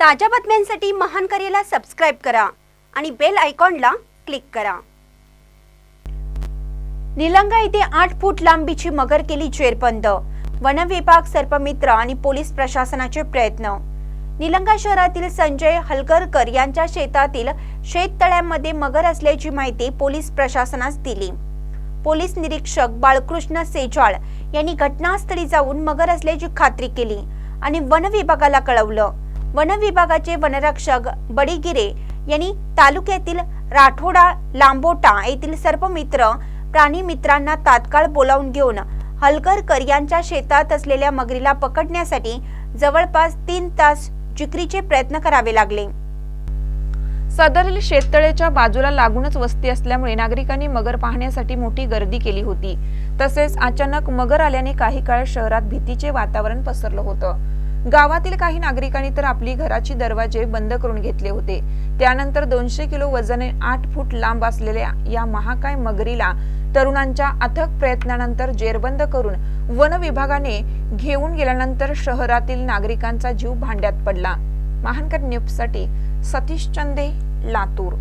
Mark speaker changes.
Speaker 1: ताज्या बातम्यांसाठी महान करेला सबस्क्राईब करा आणि बेल आयकॉनला क्लिक करा. निलंगा येथे आठ फूट लांबीची मगर केली जेरबंद. वन विभाग सर्पमित्र आणि पोलीस प्रशासनाचे प्रयत्न. निलंगा शहरातील संजय हलकरकर यांच्या शेतातील शेततळ्यांमध्ये मगर असल्याची माहिती पोलीस प्रशासनास दिली. पोलीस निरीक्षक बाळकृष्ण सेजाळ यांनी घटनास्थळी जाऊन मगर असल्याची खात्री केली आणि वन विभागाला कळवलं. वन विभागाचे वनरक्षक बडीगिरे यांनी तालुक्यातील राठोडा लांबोटा येथील सर्पमित्र प्राणी मित्रांना तात्काळ बोलावून घेऊन हलकरकर यांच्या शेतात असलेल्या मगरीला पकडण्यासाठी जवळपास तीन तास जिकरीचे प्रयत्न करावे लागले.
Speaker 2: सदरील शेततळ्याच्या बाजूला लागूनच वस्ती असल्यामुळे नागरिकांनी मगर पाहण्यासाठी मोठी गर्दी केली होती. तसेच अचानक मगर आल्याने काही काळ शहरात भीतीचे वातावरण पसरलं होतं. गावातील काही नागरिकांनी तर आपली घराची दरवाजे बंद करून घेतले होते. त्यानंतर दोनशे किलो वजने आठ फूट लांब असलेल्या या महाकाय मगरीला तरुणांच्या अथक प्रयत्नानंतर जेरबंद करून वन विभागाने घेऊन गेल्यानंतर शहरातील नागरिकांचा जीव भांड्यात पडला. महानकर न्यूजसाठी सतीश चंदे लातूर.